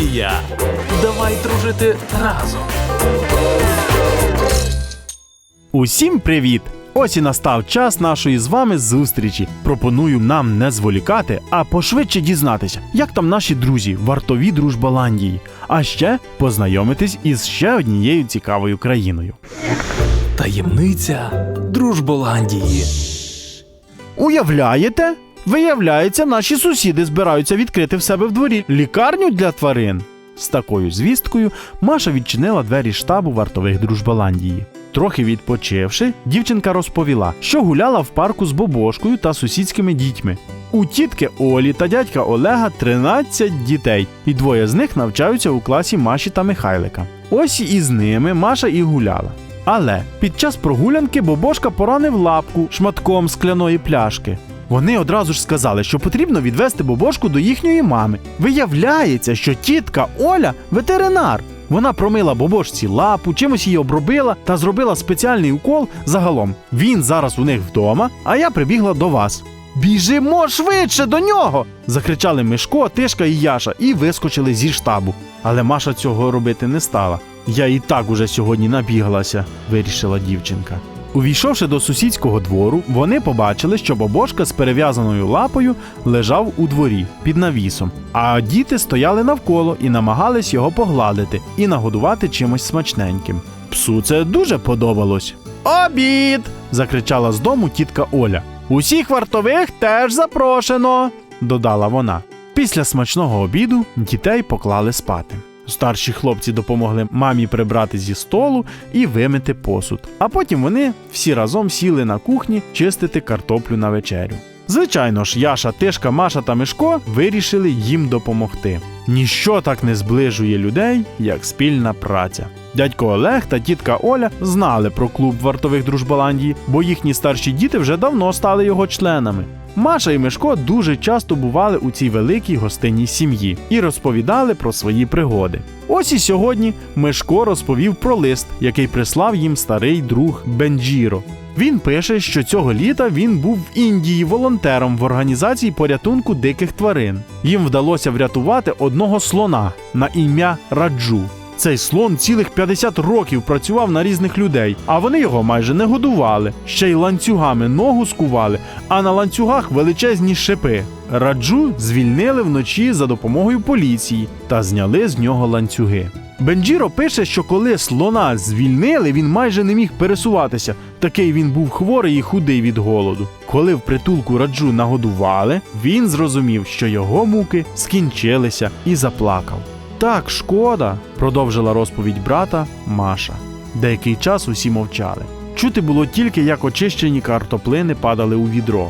Дружболандія. Давай дружити разом. Усім привіт! Ось і настав час нашої з вами зустрічі. Пропоную нам не зволікати, а пошвидше дізнатися, як там наші друзі, вартові Дружбаландії, а ще познайомитись із ще однією цікавою країною. Таємниця Дружболандії. Уявляєте? Виявляється, наші сусіди збираються відкрити в себе в дворі лікарню для тварин. З такою звісткою Маша відчинила двері штабу вартових Дружбаландії. Трохи відпочивши, дівчинка розповіла, що гуляла в парку з бобошкою та сусідськими дітьми. У тітки Олі та дядька Олега 13 дітей, і двоє з них навчаються у класі Маші та Михайлика. Ось із ними Маша і гуляла. Але під час прогулянки Бобошка поранив лапку шматком скляної пляшки. Вони одразу ж сказали, що потрібно відвести Бобошку до їхньої мами. Виявляється, що тітка Оля ветеринар. Вона промила Бобошці лапу, чимось її обробила та зробила спеціальний укол загалом. Він зараз у них вдома, а я прибігла до вас. Біжимо швидше до нього! закричали Мишко, Тишка і Яша і вискочили зі штабу. Але Маша цього робити не стала. Я і так уже сьогодні набіглася, вирішила дівчинка. Увійшовши до сусідського двору, вони побачили, що бабошка з перев'язаною лапою лежав у дворі під навісом, а діти стояли навколо і намагались його погладити і нагодувати чимось смачненьким. Псу це дуже подобалось. Обід! закричала з дому тітка Оля. Усіх вартових теж запрошено, додала вона. Після смачного обіду дітей поклали спати. Старші хлопці допомогли мамі прибрати зі столу і вимити посуд. А потім вони всі разом сіли на кухні чистити картоплю на вечерю. Звичайно ж, Яша, Тишка, Маша та Мишко вирішили їм допомогти. Ніщо так не зближує людей, як спільна праця. Дядько Олег та тітка Оля знали про клуб вартових Дружбаландії, бо їхні старші діти вже давно стали його членами. Маша і Мишко дуже часто бували у цій великій гостинній сім'ї і розповідали про свої пригоди. Ось і сьогодні Мишко розповів про лист, який прислав їм старий друг Бенджіро. Він пише, що цього літа він був в Індії волонтером в організації порятунку диких тварин. Їм вдалося врятувати одного слона на ім'я Раджу. Цей слон цілих 50 років працював на різних людей, а вони його майже не годували. Ще й ланцюгами ногу скували, а на ланцюгах величезні шипи. Раджу звільнили вночі за допомогою поліції та зняли з нього ланцюги. Бенджіро пише, що коли слона звільнили, він майже не міг пересуватися. Такий він був хворий і худий від голоду. Коли в притулку раджу нагодували, він зрозумів, що його муки скінчилися і заплакав. Так, шкода, продовжила розповідь брата Маша. Деякий час усі мовчали. Чути було тільки, як очищені картоплини падали у відро.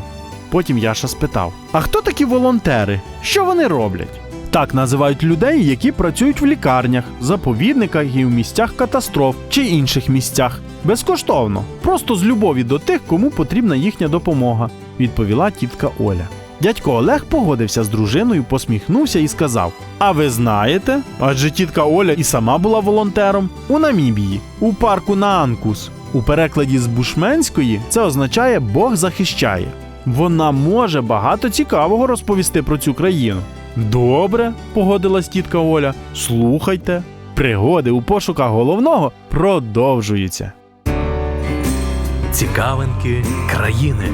Потім Яша спитав: А хто такі волонтери? Що вони роблять? Так називають людей, які працюють в лікарнях, заповідниках і в місцях катастроф чи інших місцях. Безкоштовно, просто з любові до тих, кому потрібна їхня допомога, відповіла тітка Оля. Дядько Олег погодився з дружиною, посміхнувся і сказав: А ви знаєте? Адже тітка Оля і сама була волонтером у Намібії, у парку Наанкус. У перекладі з бушменської це означає Бог захищає. Вона може багато цікавого розповісти про цю країну. Добре, погодилась тітка Оля. Слухайте. Пригоди у пошуках головного продовжуються. Цікавинки країни.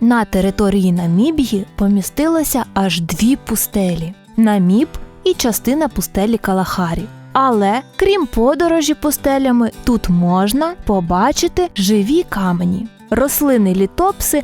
На території Намібії помістилося аж дві пустелі Наміб і частина пустелі Калахарі. Але крім подорожі пустелями, тут можна побачити живі камені. Рослини літопси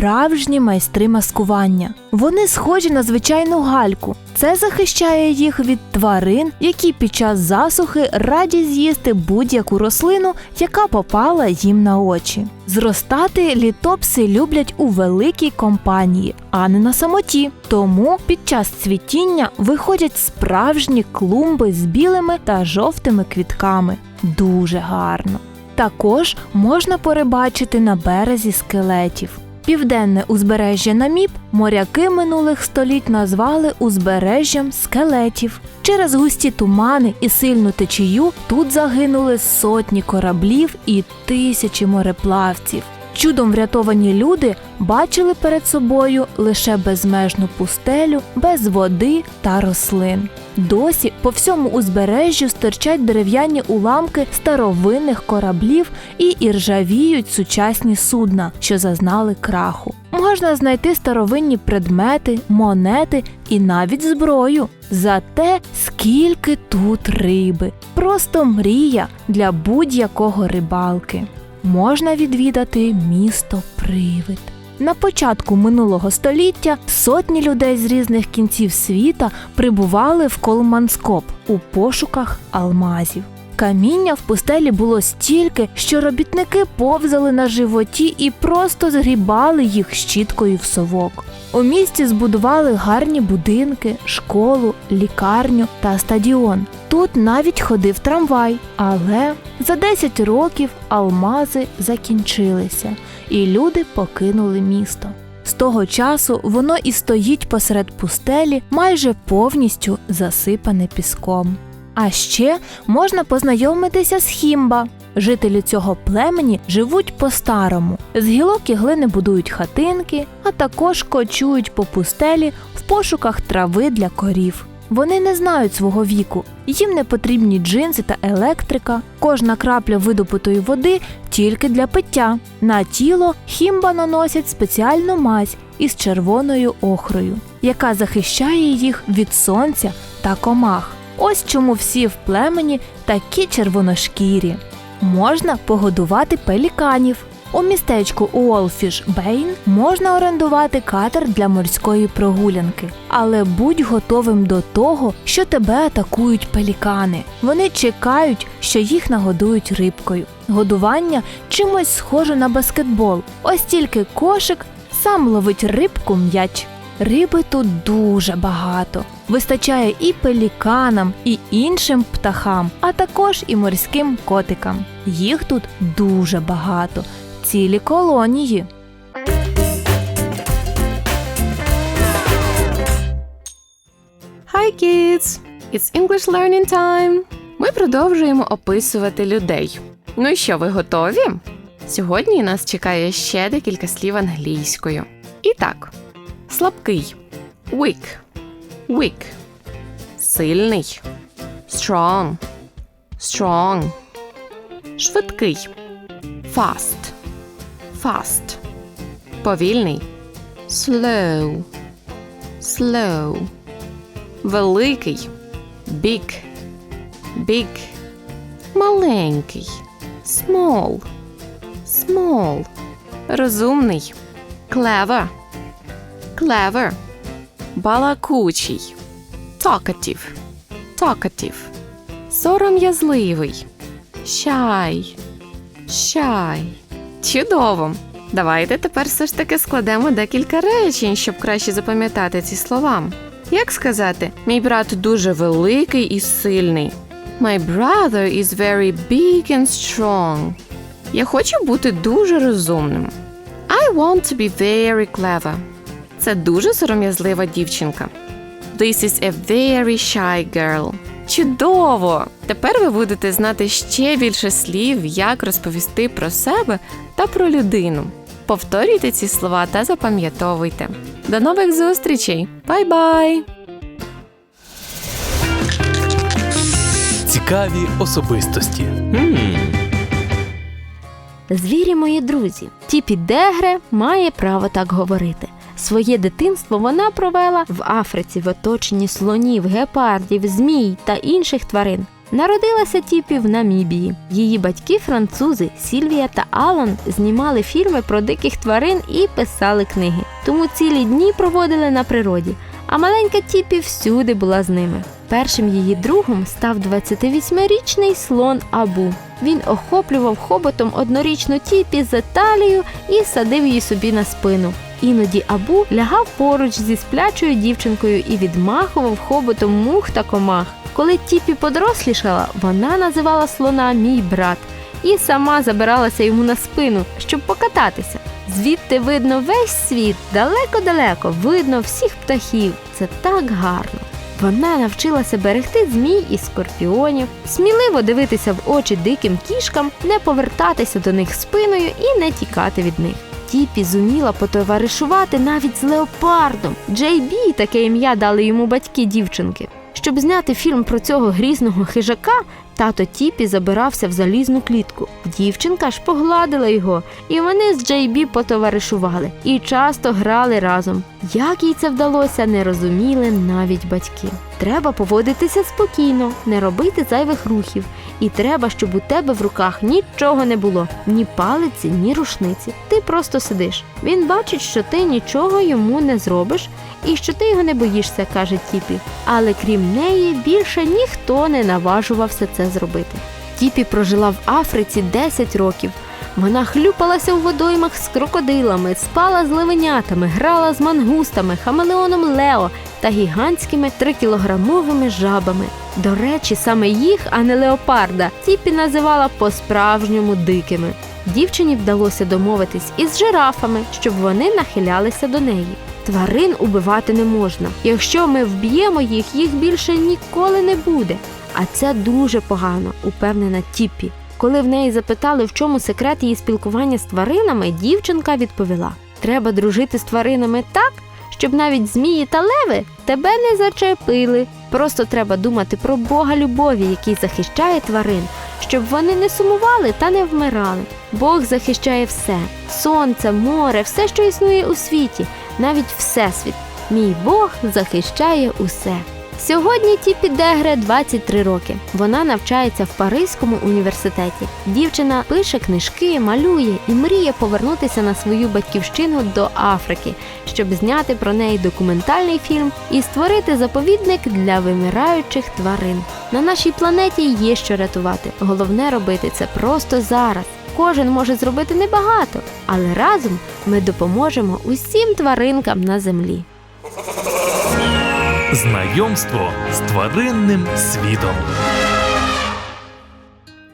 справжні майстри маскування. Вони схожі на звичайну гальку. Це захищає їх від тварин, які під час засухи раді з'їсти будь-яку рослину, яка попала їм на очі. Зростати літопси люблять у великій компанії, а не на самоті. Тому під час цвітіння виходять справжні клумби з білими та жовтими квітками. Дуже гарно. Також можна перебачити на березі скелетів. Південне узбережжя Наміб моряки минулих століть назвали узбережжям скелетів. Через густі тумани і сильну течію тут загинули сотні кораблів і тисячі мореплавців. Чудом врятовані люди бачили перед собою лише безмежну пустелю, без води та рослин. Досі по всьому узбережжю стирчать дерев'яні уламки старовинних кораблів і іржавіють сучасні судна, що зазнали краху. Можна знайти старовинні предмети, монети і навіть зброю. Зате скільки тут риби. Просто мрія для будь-якого рибалки. Можна відвідати місто Привид. На початку минулого століття сотні людей з різних кінців світа прибували в Колманскоп у пошуках алмазів. Каміння в пустелі було стільки, що робітники повзали на животі і просто згрібали їх щіткою в совок. У місті збудували гарні будинки, школу, лікарню та стадіон. Тут навіть ходив трамвай, але за 10 років алмази закінчилися, і люди покинули місто. З того часу воно і стоїть посеред пустелі, майже повністю засипане піском. А ще можна познайомитися з Хімба. Жителі цього племені живуть по-старому. З гілок і глини будують хатинки, а також кочують по пустелі в пошуках трави для корів. Вони не знають свого віку, їм не потрібні джинси та електрика. Кожна крапля видобутої води тільки для пиття. На тіло хімба наносять спеціальну мазь із червоною охрою, яка захищає їх від сонця та комах. Ось чому всі в племені такі червоношкірі. Можна погодувати пеліканів. У містечку Уолфіш Бейн можна орендувати катер для морської прогулянки, але будь готовим до того, що тебе атакують пелікани. Вони чекають, що їх нагодують рибкою. Годування чимось схоже на баскетбол. Ось тільки кошик сам ловить рибку м'яч. Риби тут дуже багато. Вистачає і пеліканам, і іншим птахам, а також і морським котикам. Їх тут дуже багато, цілі колонії. Hi kids! It's English learning time! Ми продовжуємо описувати людей. Ну і що, ви готові? Сьогодні нас чекає ще декілька слів англійською. І так: слабкий weak, weak, сильний, strong, strong, швидкий, fast, fast, повільний, slow, slow великий, big, big, маленький, small, small, розумний, clever, clever, балакучий, talkative, talkative, сором'язливий, shy, shy. Чудово! Давайте тепер все ж таки складемо декілька речень, щоб краще запам'ятати ці слова. Як сказати, мій брат дуже великий і сильний. My brother is very big and strong. Я хочу бути дуже розумним. I want to be very clever. Це дуже сором'язлива дівчинка. This is a very shy girl. Чудово! Тепер ви будете знати ще більше слів, як розповісти про себе та про людину. Повторюйте ці слова та запам'ятовуйте. До нових зустрічей! Бай-бай! Цікаві особистості. Звірі мої друзі, Тіпі Дегре має право так говорити. Своє дитинство вона провела в Африці в оточенні слонів, гепардів, змій та інших тварин. Народилася Тіпі в Намібії. Її батьки, французи Сільвія та Алан, знімали фільми про диких тварин і писали книги. Тому цілі дні проводили на природі. А маленька Тіпі всюди була з ними. Першим її другом став 28-річний слон Абу. Він охоплював хоботом однорічну Тіпі за талію і садив її собі на спину. Іноді Абу лягав поруч зі сплячою дівчинкою і відмахував хоботом мух та комах. Коли Тіпі подорослішала, вона називала слона мій брат і сама забиралася йому на спину, щоб покататися. Звідти видно весь світ, далеко-далеко, видно всіх птахів. Це так гарно. Вона навчилася берегти змій і скорпіонів, сміливо дивитися в очі диким кішкам, не повертатися до них спиною і не тікати від них. Тіпі зуміла потоваришувати навіть з леопардом. Джей Бі таке ім'я дали йому батьки дівчинки. Щоб зняти фільм про цього грізного хижака, тато Тіпі забирався в залізну клітку. Дівчинка ж погладила його, і вони з Джей Бі потоваришували і часто грали разом. Як їй це вдалося, не розуміли навіть батьки. Треба поводитися спокійно, не робити зайвих рухів, і треба, щоб у тебе в руках нічого не було, ні палиці, ні рушниці. Ти просто сидиш. Він бачить, що ти нічого йому не зробиш і що ти його не боїшся, каже Тіпі. Але крім неї більше ніхто не наважувався це зробити. Тіпі прожила в Африці 10 років. Вона хлюпалася у водоймах з крокодилами, спала з левенятами, грала з мангустами, хамелеоном Лео та гігантськими трикілограмовими жабами. До речі, саме їх, а не леопарда, Тіпі називала по-справжньому дикими. Дівчині вдалося домовитись із жирафами, щоб вони нахилялися до неї. Тварин убивати не можна. Якщо ми вб'ємо їх, їх більше ніколи не буде. А це дуже погано, упевнена Тіпі. Коли в неї запитали, в чому секрет її спілкування з тваринами, дівчинка відповіла: треба дружити з тваринами так, щоб навіть змії та леви тебе не зачепили. Просто треба думати про Бога любові, який захищає тварин, щоб вони не сумували та не вмирали. Бог захищає все: сонце, море, все, що існує у світі, навіть всесвіт. Мій Бог захищає усе. Сьогодні Тіпі Дегре 23 роки. Вона навчається в Паризькому університеті. Дівчина пише книжки, малює і мріє повернутися на свою батьківщину до Африки, щоб зняти про неї документальний фільм і створити заповідник для вимираючих тварин. На нашій планеті є що рятувати. Головне робити це просто зараз. Кожен може зробити небагато, але разом ми допоможемо усім тваринкам на землі. Знайомство з тваринним світом.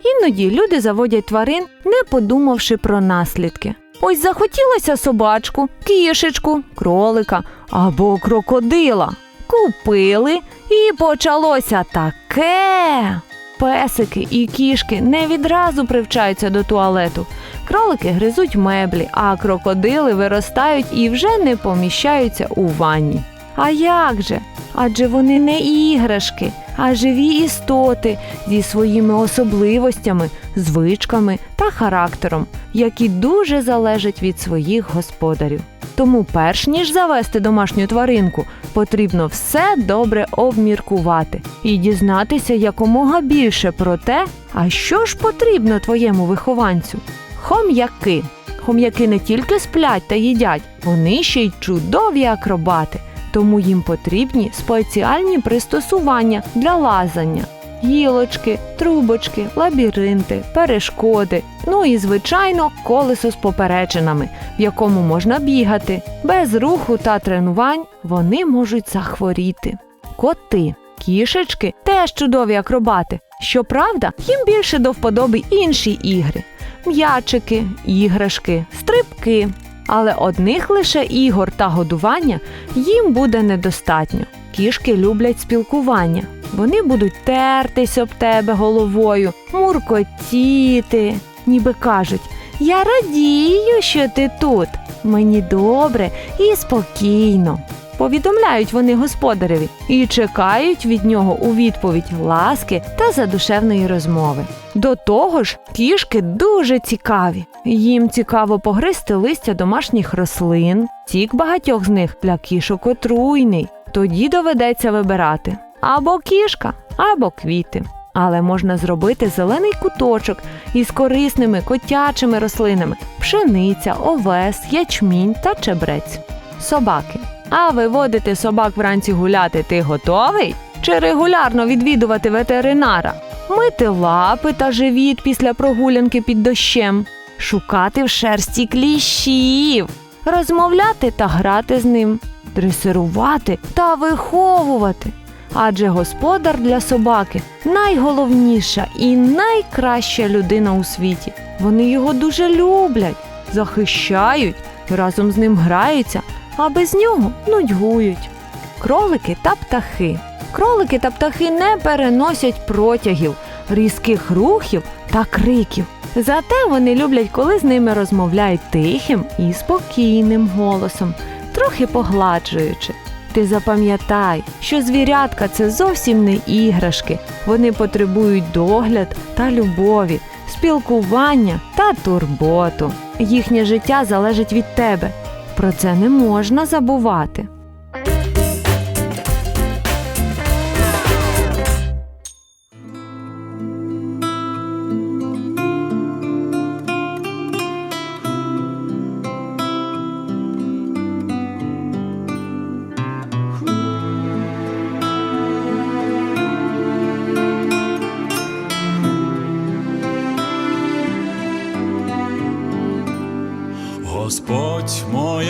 Іноді люди заводять тварин, не подумавши про наслідки. Ось захотілося собачку, кішечку, кролика або крокодила. Купили і почалося таке. Песики і кішки не відразу привчаються до туалету. Кролики гризуть меблі, а крокодили виростають і вже не поміщаються у ванні. А як же? Адже вони не іграшки, а живі істоти зі своїми особливостями, звичками та характером, які дуже залежать від своїх господарів. Тому, перш ніж завести домашню тваринку, потрібно все добре обміркувати і дізнатися якомога більше про те, а що ж потрібно твоєму вихованцю. Хом'яки. Хом'яки не тільки сплять та їдять, вони ще й чудові акробати тому їм потрібні спеціальні пристосування для лазання. Гілочки, трубочки, лабіринти, перешкоди, ну і, звичайно, колесо з поперечинами, в якому можна бігати. Без руху та тренувань вони можуть захворіти. Коти, кішечки теж чудові акробати. Щоправда, їм більше до вподоби інші ігри: м'ячики, іграшки, стрибки. Але одних лише ігор та годування їм буде недостатньо. Кішки люблять спілкування. Вони будуть тертись об тебе головою, муркотіти, ніби кажуть: Я радію, що ти тут. Мені добре і спокійно. Повідомляють вони господареві і чекають від нього у відповідь ласки та задушевної розмови. До того ж, кішки дуже цікаві. Їм цікаво погризти листя домашніх рослин. Сік багатьох з них для кішок отруйний. Тоді доведеться вибирати або кішка, або квіти. Але можна зробити зелений куточок із корисними котячими рослинами: пшениця, овес, ячмінь та чебрець. Собаки. А виводити собак вранці гуляти ти готовий? Чи регулярно відвідувати ветеринара? Мити лапи та живіт після прогулянки під дощем, шукати в шерсті кліщів, розмовляти та грати з ним, дресирувати та виховувати. Адже господар для собаки найголовніша і найкраща людина у світі. Вони його дуже люблять, захищають разом з ним граються, а без нього нудьгують. Кролики та птахи. Кролики та птахи не переносять протягів, різких рухів та криків. Зате вони люблять, коли з ними розмовляють тихим і спокійним голосом, трохи погладжуючи. Ти запам'ятай, що звірятка це зовсім не іграшки. Вони потребують догляд та любові, спілкування та турботу. Їхнє життя залежить від тебе. Про це не можна забувати.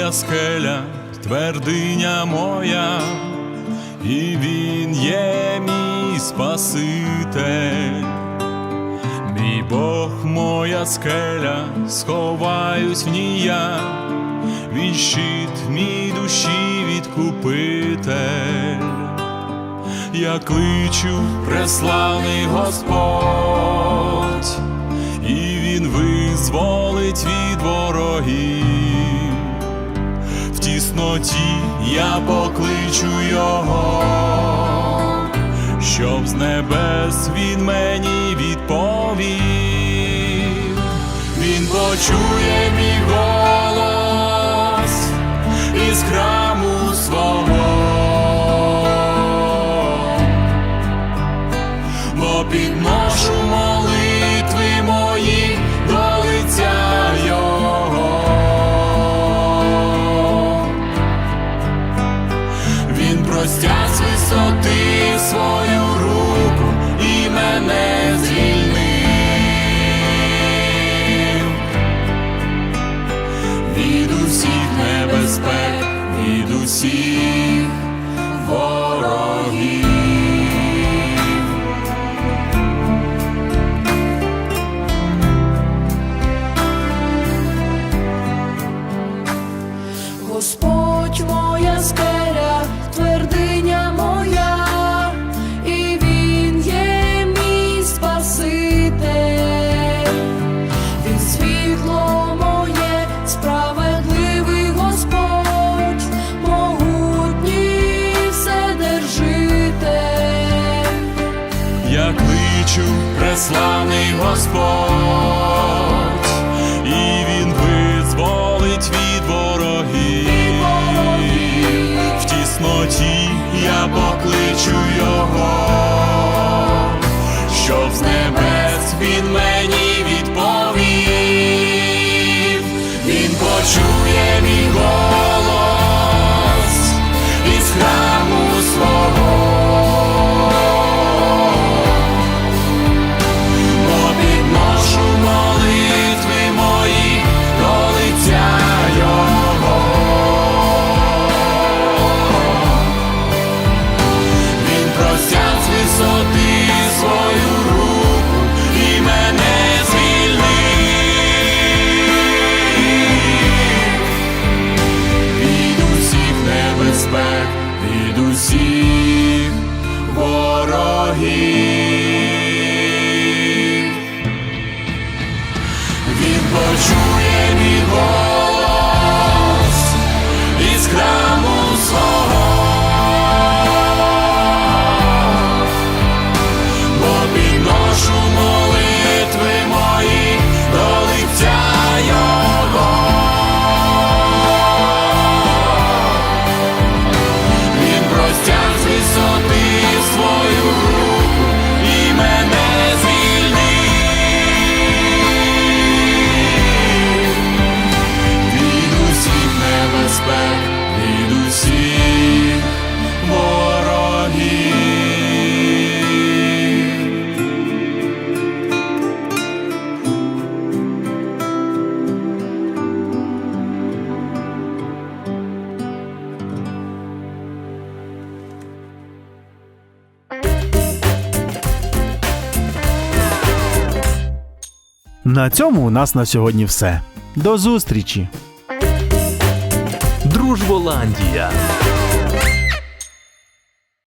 Моя скеля, твердиня моя, і Він є мій Спаситель. Мій Бог моя скеля, сховаюсь в ній я, він щит мій душі відкупитель. Я кличу преславний Господь, і він визволить від ворогів. Тісноті я покличу його, щоб з небес він мені відповів. Він почує мій голос преславний Господь, і Він визволить від ворогів. В тісноті я покличу Його, щоб з небес Він мені відповів. Він почує мій голос ворогів. На цьому у нас на сьогодні все. До зустрічі! Дружболандія.